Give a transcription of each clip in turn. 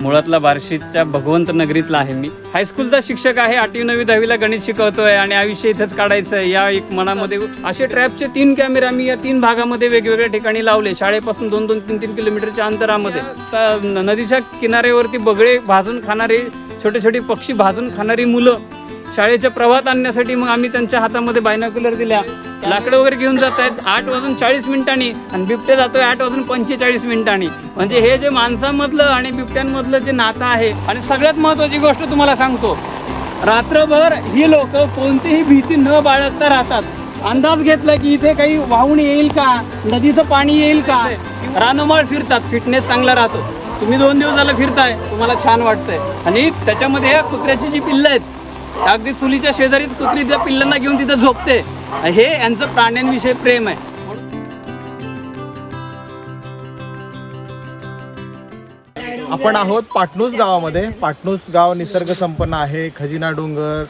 मुळातला बार्शीच्या भगवंत नगरीतला आहे मी. हायस्कूलचा शिक्षक आहे आठवी नववी दहावीला गणित शिकवतोय आणि आयुष्य इथंच काढायचं आहे या एक मनामध्ये असे ट्रॅपचे तीन कॅमेरे आम्ही या तीन भागामध्ये वेगवेगळ्या ठिकाणी लावले. शाळेपासून दोन दोन तीन तीन किलोमीटरच्या अंतरामध्ये. नदीच्या किनाऱ्यावरती बगळे भाजून खाणारे छोटे छोटे पक्षी भाजून खाणारी मुलं शाळेच्या प्रवाहात आणण्यासाठी मग आम्ही त्यांच्या हातामध्ये बायनाक्युलर दिल्या. लाकडं वगैरे घेऊन जात आहेत आठ वाजून चाळीस मिनिटांनी. आणि बिबट्या जातोय आठ वाजून पंचेचाळीस मिनिटांनी. म्हणजे हे जे माणसामधलं आणि बिबट्यांमधलं जे नातं आहे आणि सगळ्यात महत्त्वाची गोष्ट तुम्हाला सांगतो. रात्रभर ही लोक कोणतीही भीती न बाळगता राहतात. अंदाज घेतला की इथे काही वाहून येईल का? नदीचं पाणी येईल का? रानोमाळ फिरतात. फिटनेस चांगला राहतो. तुम्ही दोन दिवस झालं फिरताय. तुम्हाला छान वाटतंय. आणि त्याच्यामध्ये ह्या कुत्र्याची जी पिल्लं आहेत अगदी चुलीच्या शेजारी कुत्री त्या पिल्लांना घेऊन तिथं झोपते. हे यांचं प्राण्यांविषयी प्रेम आहे. आपण आहोत पाटणूस गावामध्ये. पाटणूस गाव निसर्ग संपन्न आहे. खजिना डोंगर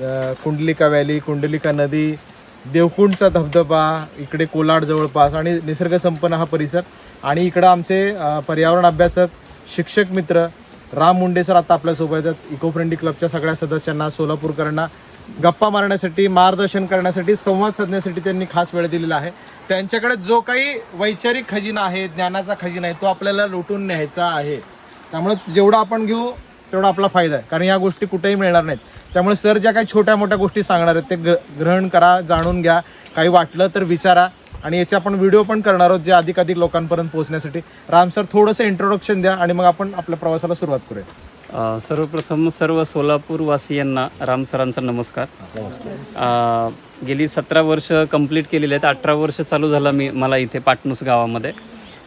अ, कुंडलिका व्हॅली कुंडलिका नदी देवकुंडचा धबधबा इकडे कोलाड जवळपास आणि निसर्ग संपन्न हा परिसर. आणि इकडं आमचे अ, पर्यावरण अभ्यासक शिक्षक मित्र राम मुंडे सर आता आपल्यासोबत आहेत. इको फ्रेंडली क्लबच्या सगळ्या सदस्यांना सोलापूरकरांना गप्पा मारण्यासाठी मार्गदर्शन करण्यासाठी संवाद साधण्यासाठी त्यांनी खास वेळ दिलेला आहे. त्यांच्याकडे जो काही वैचारिक खजिना आहे ज्ञानाचा खजिना आहे तो आपल्याला लुटून न्यायचा आहे. त्यामुळे जेवढं आपण घेऊ तेवढा आपला फायदा आहे. कारण या गोष्टी कुठेही मिळणार नाहीत. त्यामुळे सर ज्या काही छोट्या मोठ्या गोष्टी सांगणार आहेत ते ग्र ग्रहण करा जाणून घ्या. काही वाटलं तर विचारा. आणि याचे आपण व्हिडिओ पण करणार आहोत जे अधिकाधिक लोकांपर्यंत पोहोचण्यासाठी. राम सर थोडंसं इंट्रोडक्शन द्या आणि मग आपण आपल्या प्रवासाला सुरुवात करूया. अ, सर्वप्रथम सर्व सोलापूरवासियांना राम सरांचा नमस्कार. अ, गेली सतरा वर्ष कंप्लीट केलेली आहेत. अठरा वर्ष चालू झाला मी मला इथे पाटणूस गावामध्ये.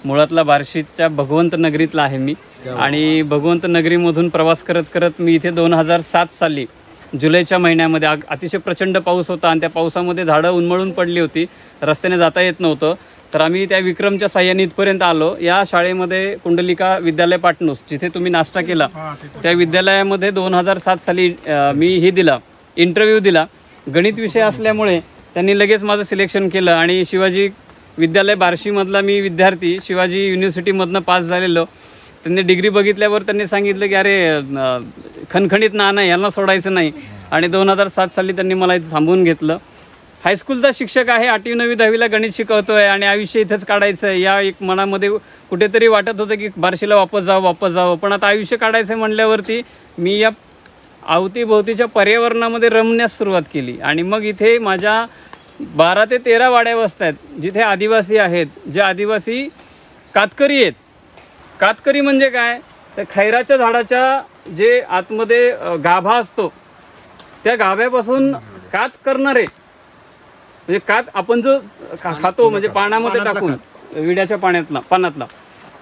मुळातला बार्शीच्या भगवंत नगरीतला आहे मी. आणि भगवंत नगरीमधून प्रवास करत करत मी इथे दोन हजार सात साली जुलैच्या महिन्यामध्ये अग- अतिशय प्रचंड पाऊस होता आणि त्या पावसामध्ये झाडं उन्मळून पडली होती. रस्त्याने जाता येत नव्हतं. तर आम्ही त्या विक्रमच्या साह्याने इथपर्यंत आलो. या शाळेमध्ये कुंडलिका विद्यालय पाटणूस जिथे तुम्ही नाश्ता केला त्या विद्यालयामध्ये दोन हजार सात साली मी हे दिला इंटरव्ह्यू दिला. गणित विषय असल्यामुळे त्यांनी लगेच माझं सिलेक्शन केलं आणि शिवाजी विद्यालय बार्शीमधला मी विद्यार्थी शिवाजी युनिव्हर्सिटीमधनं पास झालेलो. त्यांनी डिग्री बघितल्यावर त्यांनी सांगितलं की अरे खणखणीत नाणं आहे, यांना सोडायचं नाही. आणि दोन हजार सात साली त्यांनी मला इथं थांबवून घेतलं. हायस्कूलचा शिक्षक आहे आठवी नववी दहावीला गणित शिकवतोय आणि आयुष्य इथंच काढायचं आहे या एक मनामध्ये कुठेतरी वाटत होतं की बार्शीला वापस जावं वापस जावं. पण आता आयुष्य काढायचं आहे म्हणल्यावरती मी या अवतीभोवतीच्या पर्यावरणामध्ये रमण्यास सुरुवात केली. आणि मग इथे माझ्या बारा ते तेरा वाड्या वस्त्या आहेत जिथे आदिवासी आहेत. जे आदिवासी कातकरी आहेत. कातकरी म्हणजे काय? तर खैराच्या झाडाच्या जे आतमध्ये गाभा असतो त्या गाभ्यापासून कात करणारे म्हणजे कात आपण जो खातो म्हणजे पाण्यामध्ये टाकून विड्याच्या पाण्यातला पानातला.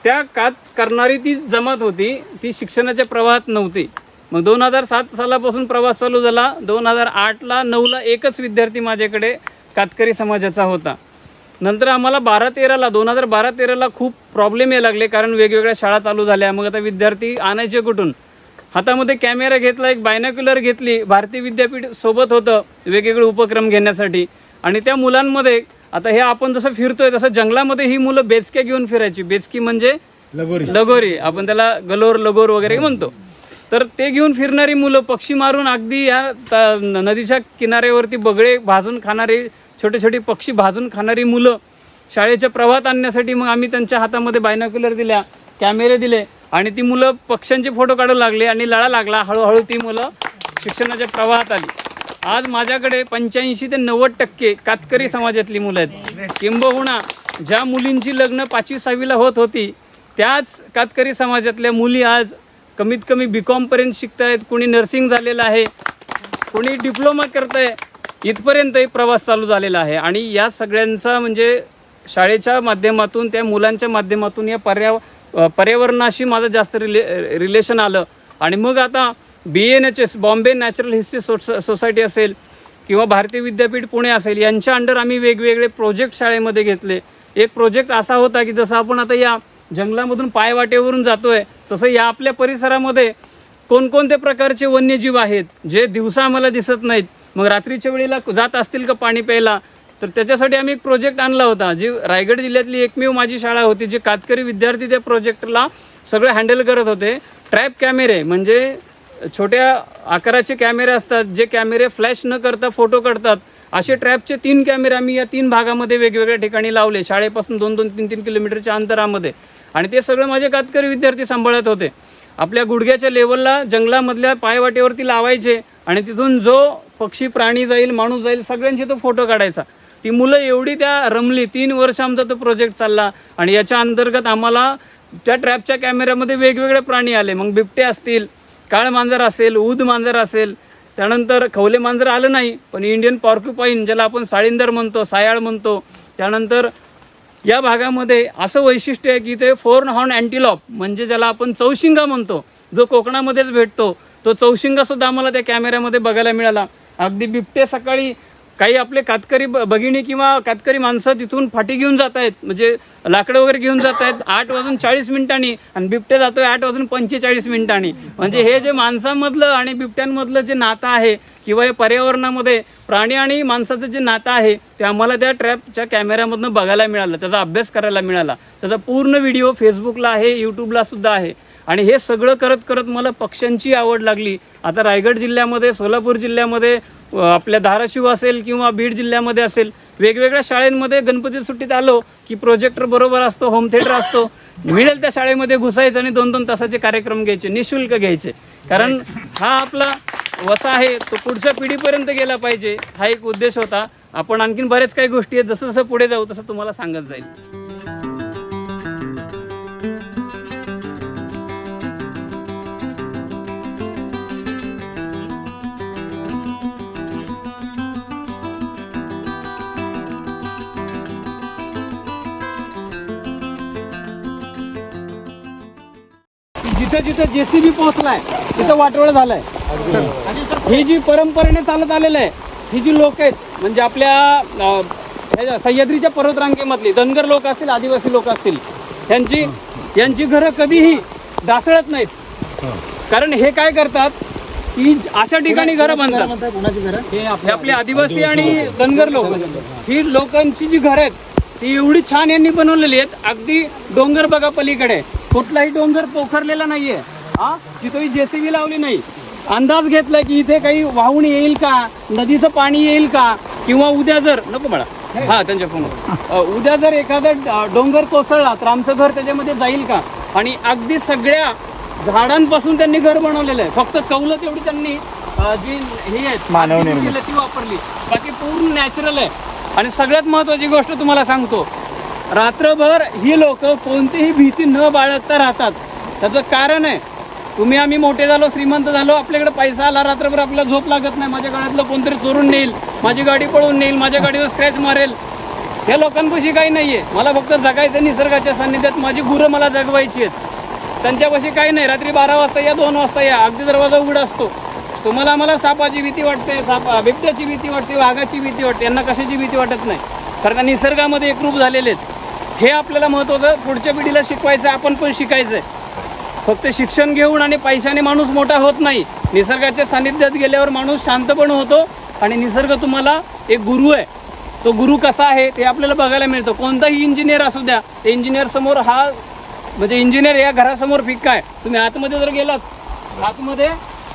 त्या कात करणारी ती जमात होती ती शिक्षणाच्या प्रवाहात नव्हती. मग दोन हजार सात सालापासून प्रवास चालू झाला. दोन हजार आठला नऊला एकच विद्यार्थी माझ्याकडे कातकरी समाजाचा होता. नंतर आम्हाला बारा तेराला दोन हजार बारा तेराला खूप प्रॉब्लेम यायला लागले कारण वेगवेगळ्या शाळा चालू झाल्या. मग आता विद्यार्थी आणायचे कुठून? हातामध्ये कॅमेरा घेतला एक बायनाक्युलर घेतली. भारतीय विद्यापीठ सोबत होतं वेगवेगळे उपक्रम घेण्यासाठी. आणि त्या मुलांमध्ये आता हे आपण जसं फिरतोय तसं जंगलामध्ये ही मुलं बेचक्या घेऊन फिरायची. बेचकी म्हणजे लगोरी. लगोरी. आपण त्याला गलोर लगोर वगैरे म्हणतो. तर ते घेऊन फिरणारी मुलं पक्षी मारून अगदी या नदीच्या किनाऱ्यावरती बगळे भाजून खाणारी छोटे छोटे पक्षी भाजून खाणारी मुलं शाळेच्या प्रवाहात आणण्यासाठी मग आम्ही त्यांच्या हातामध्ये बायनाक्युलर दिल्या कॅमेरे दिले आणि ती मुलं पक्ष्यांचे फोटो काढू लागले आणि लळा लागला. हळूहळू ती मुलं शिक्षणाच्या प्रवाहात आली. आज माझ्याकडे पंच्याऐंशी ते नव्वद टक्के कातकरी समाजातली मुलं आहेत. किंबहुना ज्या मुलींची लग्न पाचवी सहावीला होत होती त्याच कातकरी समाजातल्या मुली आज कमीत कमी बी कॉमपर्यंत शिकत आहेत कोणी नर्सिंग झालेलं आहे कोणी डिप्लोमा करत आहे इथपर्यंतही प्रवास चालू झालेला आहे. आणि या सगळ्यांचा म्हणजे शाळेच्या माध्यमातून त्या मुलांच्या माध्यमातून या पर्याव पर्यावरणाशी माझं जास्त रिले रिलेशन आलं. आणि मग आता B N H S Bombay natural history सोस सोसायटी असेल किंवा भारतीय विद्यापीठ पुणे असेल यांच्या अंडर आम्ही वेगवेगळे प्रोजेक्ट शाळेमध्ये घेतले. एक प्रोजेक्ट असा होता की जसं आपण आता या जंगलामधून पायवाटेवरून जातो आहे तसं या आपल्या परिसरामध्ये कोणकोणत्या प्रकारचे वन्यजीव आहेत जे दिवसा आम्हाला दिसत नाहीत. मग रात्रीच्या वेळेला जात असतील का पाणी प्यायला? तर त्याच्यासाठी आम्ही एक प्रोजेक्ट आणला होता जी रायगड जिल्ह्यातली एकमेव माझी शाळा होती जे कातकरी विद्यार्थी त्या प्रोजेक्टला सगळं हँडल करत होते. ट्रॅप कॅमेरे म्हणजे छोट्या आकाराचे कॅमेरे असतात जे कॅमेरे फ्लॅश न करता फोटो काढतात असे ट्रॅपचे तीन कॅमेरे आम्ही या तीन भागामध्ये वेगवेगळ्या ठिकाणी लावले. शाळेपासून दोन दोन तीन तीन किलोमीटरच्या अंतरामध्ये. आणि ते सगळं माझे कातकरी विद्यार्थी सांभाळत होते. आपल्या गुडघ्याच्या लेवलला जंगलामधल्या पायवाटेवरती लावायचे आणि तिथून जो पक्षी प्राणी जाईल माणूस जाईल सगळ्यांचे तो फोटो काढायचा. ती मुलं एवढी त्या रमली. तीन वर्ष आमचा तो प्रोजेक्ट चालला आणि याच्या अंतर्गत आम्हाला त्या ट्रॅपच्या कॅमेऱ्यामध्ये वेगवेगळे प्राणी आले. मग बिबटे असतील काळ मांजर असेल ऊद मांजर असेल त्यानंतर खवले मांजर आलं नाही पण इंडियन पॉर्क्युपाईन ज्याला आपण साळिंदर म्हणतो सायाळ म्हणतो त्यानंतर या भागामध्ये असं वैशिष्ट्य आहे की ते फोर हॉर्न अँटीलॉप म्हणजे ज्याला आपण चौशिंगा म्हणतो जो कोकणामध्येच भेटतो तो चौशिंगासुद्धा आम्हाला त्या कॅमेऱ्यामध्ये बघायला मिळाला. अगदी बिबटे सकाळी काही आपले कातकरी ब- भगिनी किंवा कातकरी माणसं तिथून फाटी घेऊन जात आहेत. म्हणजे लाकडं वगैरे घेऊन जात आहेत. आठ वाजून चाळीस मिनिटांनी आणि बिबटे जातोय आठ वाजून पंचेचाळीस मिनिटांनी. म्हणजे हे जे माणसामधलं आणि बिबट्यांमधलं जे नातं आहे किंवा हे पर्यावरणामध्ये प्राणी आणि माणसाचं जे नातं आहे ते आम्हाला त्या ट्रॅपच्या कॅमेऱ्यामधनं बघायला मिळालं. त्याचा अभ्यास करायला मिळाला. त्याचा पूर्ण व्हिडिओ फेसबुकला आहे यूट्यूबला सुद्धा आहे. आणि हे सगळं करत करत मला पक्ष्यांची आवड लागली. आता रायगड जिल्ह्यामध्ये सोलापूर जिल्ह्यामध्ये आपल्या धाराशिव असेल किंवा बीड जिल्ह्यामध्ये असेल वेगवेगळ्या शाळेंमध्ये गणपती सुट्टीत आलो की प्रोजेक्टर बरोबर असतो होम थिएटर असतो. मिळेल त्या शाळेमध्ये घुसायचं आणि दोन दोन तासाचे कार्यक्रम घ्यायचे निशुल्क घ्यायचे. कारण हा आपला वसा आहे तो पुढच्या पिढीपर्यंत गेला पाहिजे हा एक उद्देश होता. आपण आणखीन बऱ्याच काही गोष्टी आहेत जसं जसं पुढे जाऊ तसं तुम्हाला सांगत जाईल. जिथं जिथं जेसीबी पोहोचलाय तिथं वाटोळ झालाय. ही जी परंपरेने चालत आलेलं आहे ही जी लोक आहेत म्हणजे आपल्या सह्याद्रीच्या पर्वतरांगेमधली धनगर लोक असतील आदिवासी लोक असतील यांची यांची घरं कधीही ढासळत नाहीत. कारण हे काय करतात की अशा ठिकाणी घरं बांधतात हे आपले आदिवासी आणि धनगर लोक. ही लोकांची जी घरं आहेत ती एवढी छान यांनी बनवलेली आहेत अगदी डोंगर बघा पलीकडे. कुठलाही डोंगर पोखरलेला नाहीये. हा? तिथंही जेसीबी लावली नाही. अंदाज घेतलाय की इथे काही वाहून येईल का? नदीचं पाणी येईल का? किंवा उद्या जर नको मला हा त्यांच्या फोनवर. उद्या जर एखादा डोंगर कोसळला तर आमचं घर त्याच्यामध्ये जाईल का? आणि अगदी सगळ्या झाडांपासून त्यांनी घर बनवलेलं आहे. फक्त कौलं तेवढी त्यांनी जी हे आहेत ती वापरली. बाकी पूर्ण नॅचरल आहे. आणि सगळ्यात महत्वाची गोष्ट तुम्हाला सांगतो रात्रभर ही लोक कोणतीही भीती न बाळगता राहतात. त्याचं कारण आहे तुम्ही आम्ही मोठे झालो श्रीमंत झालो आपल्याकडे पैसा आला रात्रभर आपल्याला झोप लागत नाही. माझ्या गाड्यातलं कोणतरी चोरून नेईल माझी गाडी पळून नेईल माझ्या गाडीवर स्क्रॅच मारेल. या लोकांपाशी काही नाही आहे मला फक्त जगायचं निसर्गाच्या सान्निध्यात. माझी गुरं मला जगवायची आहेत. त्यांच्यापाशी काही नाही. रात्री बारा वाजता या दोन वाजता या. अगदी दरवाजा उघडा असतो. तुम्हाला मला सापाची भीती वाटते सापा बिबट्याची भीती वाटते वाघाची भीती वाटते. यांना कशाची भीती वाटत नाही? कारण का निसर्गामध्ये एकरूप झालेले आहेत. हे आपल्याला महत्त्वाचं पुढच्या पिढीला शिकवायचं आहे, आपण पण शिकायचं आहे फक्त शिक्षण घेऊन आणि पैशाने माणूस मोठा होत नाही. निसर्गाच्या सानिध्यात गेल्यावर माणूस शांत पण होतो आणि निसर्ग तुम्हाला एक गुरु आहे. तो गुरु कसा आहे ते आपल्याला बघायला मिळतं. कोणताही इंजिनियर असू द्या ते इंजिनियर समोर हा म्हणजे इंजिनियर या घरासमोर फिक्का आहे. तुम्ही आतमध्ये जर गेलात आतमध्ये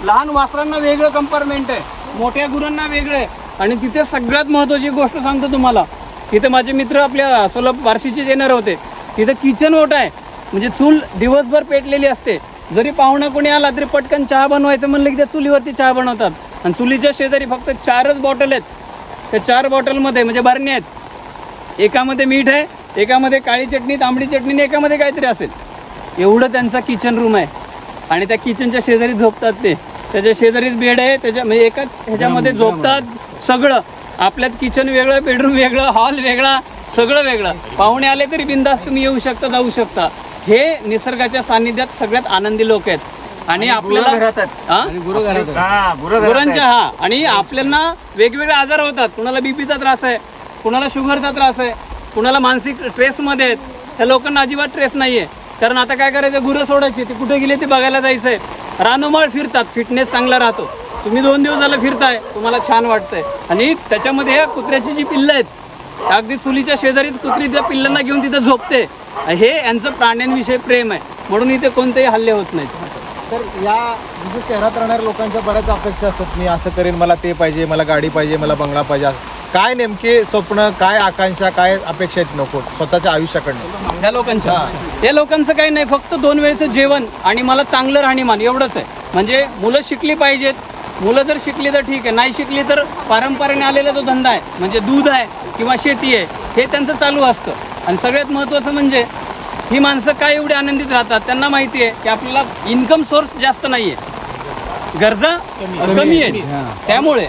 लहान वासरांना वेगळं कंपार्टमेंट आहे मोठ्या गुरांना वेगळं आहे. आणि तिथे सगळ्यात महत्त्वाची गोष्ट सांगतो तुम्हाला तिथे माझे मित्र आपल्या सोलापूर बार्शीचे येणार होते. तिथं किचन ओट आहे. म्हणजे चूल दिवसभर पेटलेली असते. जरी पाहुणा कोणी आला तरी पटकन चहा बनवायचं म्हणलं की त्या चुलीवरती चहा बनवतात. आणि चुलीच्या शेजारी फक्त चारच बॉटल आहेत. त्या चार बॉटलमध्ये म्हणजे भरणे आहेत. एकामध्ये मीठ आहे एकामध्ये काळी चटणी तांबडी चटणी आणि एकामध्ये काहीतरी असेल. एवढं त्यांचा किचन रूम आहे. आणि त्या किचनच्या शेजारी झोपतात ते. त्याच्या शेजारीच बेड आहे त्याच्या म्हणजे एका ह्याच्यामध्ये झोपतात सगळं. आपल्यात किचन वेगळं बेडरूम वेगळं हॉल वेगळा सगळं वेगळं. पाहुणे आले तरी बिंदास तुम्ही येऊ शकता जाऊ शकता. हे निसर्गाच्या सान्निध्यात सगळ्यात आनंदी लोक आहेत. आणि आपल्याला हा? गुरु गुरांच्या हा. आणि आपल्याला वेगवेगळे आजार होतात. कुणाला बीपीचा त्रास आहे कुणाला शुगरचा त्रास आहे कुणाला मानसिक स्ट्रेसमध्ये आहेत. त्या लोकांना अजिबात ट्रेस नाही आहे कारण आता काय करायचं? गुरं सोडायची. ते कुठे गेले ते बघायला जायचं आहे रानोमाळ फिरतात. फिटनेस चांगला राहतो. तुम्ही दोन दिवस झालं फिरताय तुम्हाला छान वाटतंय. आणि त्याच्यामध्ये ह्या कुत्र्याची जी पिल्लं आहेत अगदी चुलीच्या शेजारीत कुत्री त्या पिल्लांना घेऊन तिथं झोपते. हे यांचं प्राण्यांविषयी प्रेम आहे. म्हणून इथे कोणतेही हल्ले होत नाहीत. तर या जसं शहरात राहणाऱ्या लोकांच्या बऱ्याच अपेक्षा असतात. मी असं करेन मला ते पाहिजे मला गाडी पाहिजे मला बंगला पाहिजे. काय नेमके स्वप्न काय आकांक्षा काय अपेक्षा आहेत नको? स्वतःच्या आयुष्याकडनं. या लोकांच्या या लोकांचं काही नाही. फक्त दोन वेळचं जेवण आणि मला चांगलं राहणीमान एवढंच आहे. म्हणजे मुलं शिकली पाहिजेत मुलं जर शिकली तर ठीक आहे. नाही शिकली तर पारंपरेने आलेला जो धंदा आहे म्हणजे दूध आहे किंवा शेती आहे हे त्यांचं चालू असतं. आणि सगळ्यात महत्त्वाचं म्हणजे ही माणसं काय एवढी आनंदित राहतात त्यांना माहिती आहे की आपल्याला इन्कम सोर्स जास्त नाही आहे. गरजा कमी आहेत त्यामुळे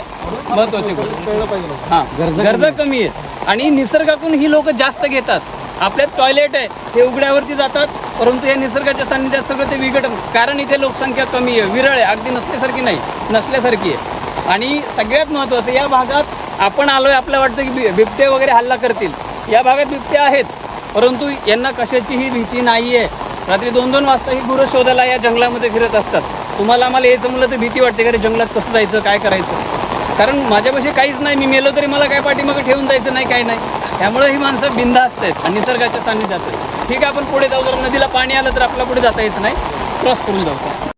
महत्वाची गोष्ट. कळलं पाहिजे हा गरजा कमी आहेत. आणि निसर्गातून ही लोक जास्त घेतात. आपल्यात टॉयलेट आहे ते उघड्यावरती जातात परंतु या निसर्गाच्या सान्निध्यात सगळं ते विघटन. कारण इथे लोकसंख्या कमी आहे विरळ आहे अगदी नसल्यासारखी नाही नसल्यासारखी आहे. आणि सगळ्यात महत्त्वाचं या भागात आपण आलो आहे आपल्याला वाटतं की बि- बिबटे वगैरे हल्ला करतील. या भागात बिबटे आहेत परंतु यांना कशाचीही भीती नाही आहे रात्री दोन दोन वाजता ही गुरं शोधायला या जंगलामध्ये फिरत असतात. तुम्हाला आम्हाला यायचं म्हणलं तर भीती वाटते का रे जंगलात कसं जायचं काय करायचं? कारण माझ्यापाशी काहीच नाही मी मेलो तरी मला काय पाठीमागं ठेवून जायचं नाही काय नाही. त्यामुळे ही माणसं बिंदास्त आहेत आणि निसर्गाच्या सान्निध्यात आहेत. ठीक आहे आपण पुढे जाऊ. जर नदीला पाणी आलं तर आपल्या पुढे जाता येत नाही. क्रॉस करून जाऊ.